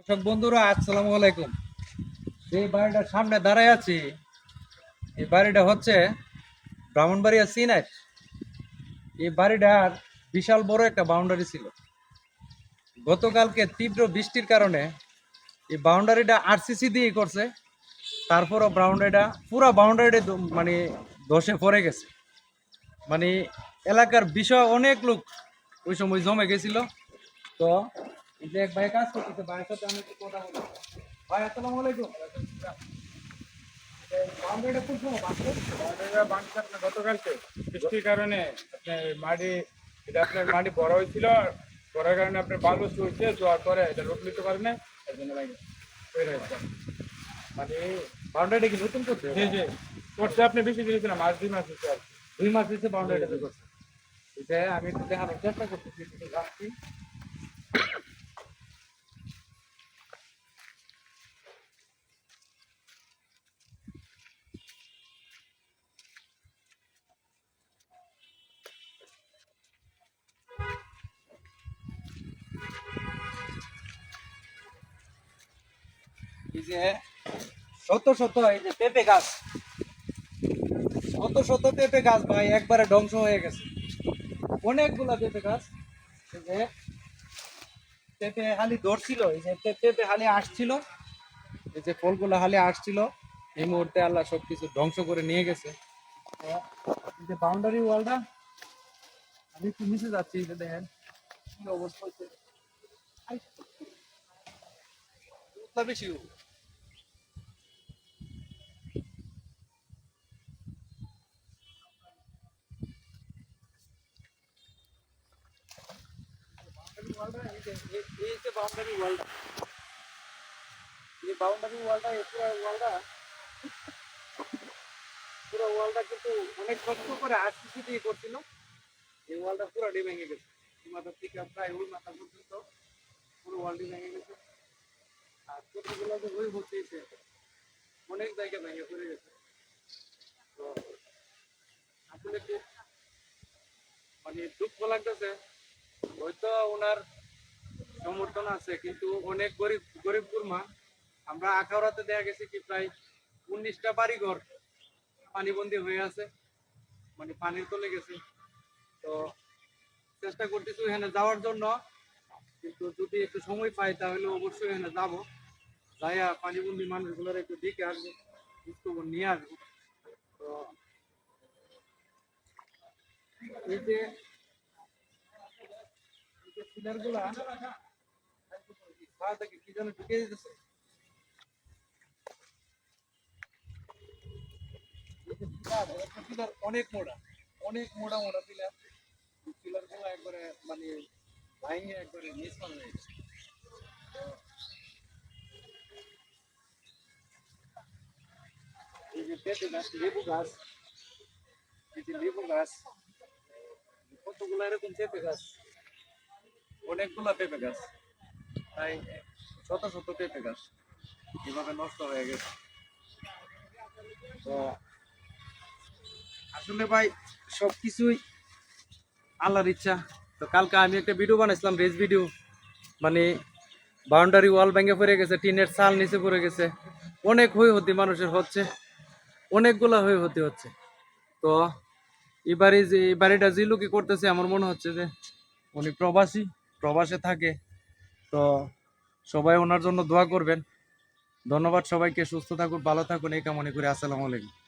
দর্শক বন্ধুরা, আসসালামু আলাইকুম। এই বাড়িটার সামনে দাঁড়ায় আছি। এই বাড়িটা হচ্ছে ব্রাহ্মণবাড়িয়া সিনাইট এই বাড়িটার বিশাল বড় একটা বাউন্ডারি ছিল। গতকালকে তীব্র বৃষ্টির কারণে এই বাউন্ডারিটা আরসিসি দিয়ে করছে। তারপরও বাউন্ডারিটা পুরো বাউন্ডারিটা মানে ধসে পড়ে গেছে। মানে এলাকার বিষয় অনেক লোক ওই সময় জমে গেছিল। তো এই যে এক ভাই কাজ করতেছে ভাইয়ের সাথে আমি একটু কথা বলব ভাই আসসালামু আলাইকুম। বাউন্ডারিটা কোন সময় বাউন্ডারিটা বাঁধছে আপনার গতকালকে। বৃষ্টির কারণে আপনার মাটি এটা আপনার মাটি বড় হয়েছিল বড়ার কারণে আপনার বালু চলছে জোয়ার পরে এটা রোড নিতে পারে না জন্য লাগে মানে বাউন্ডারিটা কি নতুন করছে? জি জি। করছে আপনি বেশি দিয়েছে না মাস দুই মাস হচ্ছে আর দুই মাস দিচ্ছে বাউন্ডারিটা করছে। এটা আমি একটু দেখানোর চেষ্টা করতেছি যে শত শত এই যে পেঁপে গাছ। শত শত পেঁপে গাছ ভাই, একবারে ধ্বংস হয়ে গেছে। অনেকগুলা পেঁপে গাছ, এই যে পেঁপে হালি ধরছিল, এই যে পেঁপে হালি আসছিল, এই যে ফলগুলো হালি আসছিল, এই মুহূর্তে আল্লাহ সবকিছু ধ্বংস করে নিয়ে গেছে। এই যে বাউন্ডারি ওয়ালটা আমি একটু নিচে যাচ্ছি, এই যে দেখেন, কি অবস্থা হচ্ছে। বেশি ওয়ালটা এই বাউন্ডারি ওয়ালটা এই পুরো ওয়ালটা পুরো কিন্তু অনেক কষ্ট করে আরসিসি দিয়ে করছিল এই ওয়ালটা পুরোটাই ভেঙে গেছে প্রায় ওই মাথা পর্যন্ত পুরো ওয়ালটি ভেঙে গেছে আর ছোটগুলো যে হয়ে অনেক জায়গা ভেঙে পড়ে গেছে তো আসলে মানে দুঃখ লাগতেছে ওনার সমর্থন আছে, কিন্তু অনেক গরিব গরিব গুরমা। আমরা আখাউড়াতে দেখা গেছে কি প্রায় উনিশটা বাড়িঘর পানিবন্দি হয়ে আছে মানে পানির তলে গেছে। তো চেষ্টা করতেছি এখানে যাওয়ার জন্য, কিন্তু যদি একটু সময় পাই তাহলে অবশ্যই এখানে যাব। যাইয়া পানিবন্দি মানুষগুলোর একটু দিকে আসব খোঁজখবর নিয়ে আসব। তো এই যে এই যে পিলারগুলা পা থেকে কি যেন ঢুকে দিতেছে এই যে পিলার, একটা পিলার অনেক মোটা অনেক মোটা মোটা পিলার পিলারগুলো একবারে মানে ভাঙে একবারে নিষ্ফল হয়ে গেছে তো এই যে পেঁপে গাছ লেবু গাছ এই যে লেবু গাছ কতগুলো এরকম পেঁপে গাছ অনেকগুলা পেঁপে গাছ। তাই শত শত পেঁপে গাছ এভাবে নষ্ট হয়ে গেছে। তো আসলে ভাই সব কিছুই আল্লাহর ইচ্ছা। তো কালকে আমি একটা ভিডিও বানাইছিলাম রেস ভিডিও মানে বাউন্ডারি ওয়াল ভেঙে পড়ে গেছে, টিনের চাল নিচে পড়ে গেছে। অনেক হয়ে হতি মানুষের হচ্ছে, অনেকগুলা হয়ে হতে হচ্ছে। তো এবারে যে বাড়িটা যে করতেছে, আমার মনে হচ্ছে যে উনি প্রবাসী। প্রবাসে থাকে, তো সবাই ওনার জন্য দোয়া করবেন। ধন্যবাদ সবাইকে, সুস্থ থাকুন, ভালো থাকুন, এই কামনা করে। আসসালামু আলাইকুম।